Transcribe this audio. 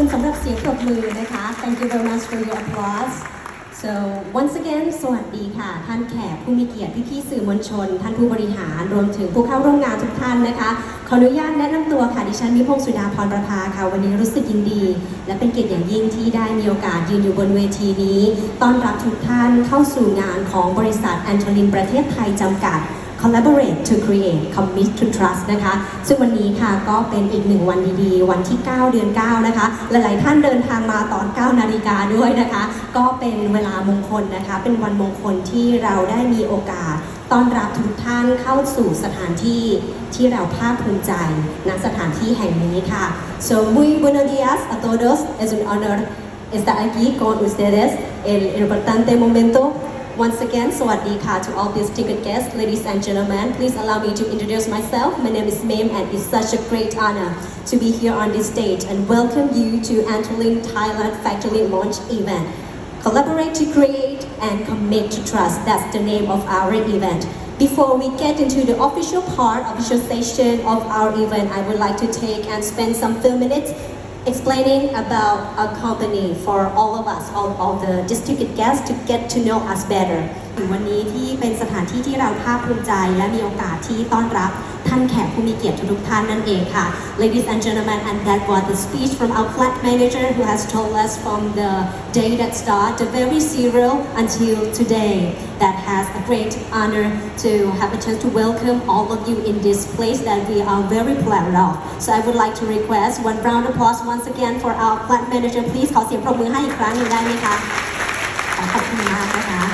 ุณสำหรับเสียงปรบมือนะคะ Thank you very much for your applause so once again สวัสดีค่ะ ท่านแขกผู้มีเกียรติพี่ๆสื่อมวลชน ท่านผู้บริหารรวมถึงผู้เข้าร่วมงานทุกท่านนะคะ ขออนุญาตแนะนำตัวค่ะดิฉันมิพงศ์สุดาพรประภาค่ะ วันนี้รู้สึกยินดี และเป็นเกียรติอย่างยิ่งที่ได้มีโอกาสยืนอยู่บนเวทีนี้ ต้อนรับทุกท่านเข้าสู่งานของบริษัทแอนโทลินประเทศไทยจำกัด collaborate to create commit to trust นะคะ ซึ่งวันนี้ค่ะก็เป็นอีกหนึ่งวันดีๆ วันที่ 9 เดือน 9 นะคะ หลายๆท่านเดินทางมาตอน 9 นาฬิกาด้วยนะคะ ก็เป็นเวลามงคลนะคะ เป็นวันมงคลที่เราได้มีโอกาสต้อนรับทุกท่านเข้าสู่สถานที่ที่เราภาคภูมิใจณสถานที่แห่งนี้ค่ะ so muy buenos días a todos es un honor estar aquí con ustedes el importante momento Once again, Sawadika to all distinguished guests, ladies and gentlemen. Please allow me to introduce myself. My name is Mim and it's such a great honor to be here on this stage and welcome you to Antolin Thailand Factory Launch event. Collaborate to create and commit to trust. That's the name of our event. Before we get into the official part, official session of our event, I would like to take and spend some few minutes explaining about our company for all of us, all, all the district guests to get to know us better. วันนี้ที่เป็นสถานที่ที่เราภาคภูมิใจและมีโอกาสที่ต้อนรับ ท่านแขกผู้มีเกียรติทุกๆท่านนั่นเองค่ะ Ladies and gentlemen and that was the speech from our plant manager who has told us from the day that start the very zero until today that has a great honor to have a chance to welcome all of you in this place that we are very proud of. So I would like to request one round of applause once again for our plant manager. Please ขอเสียงปรบมือให้อีกครั้งหนึ่งได้ไหมคะขอขอบคุณมากนะคะ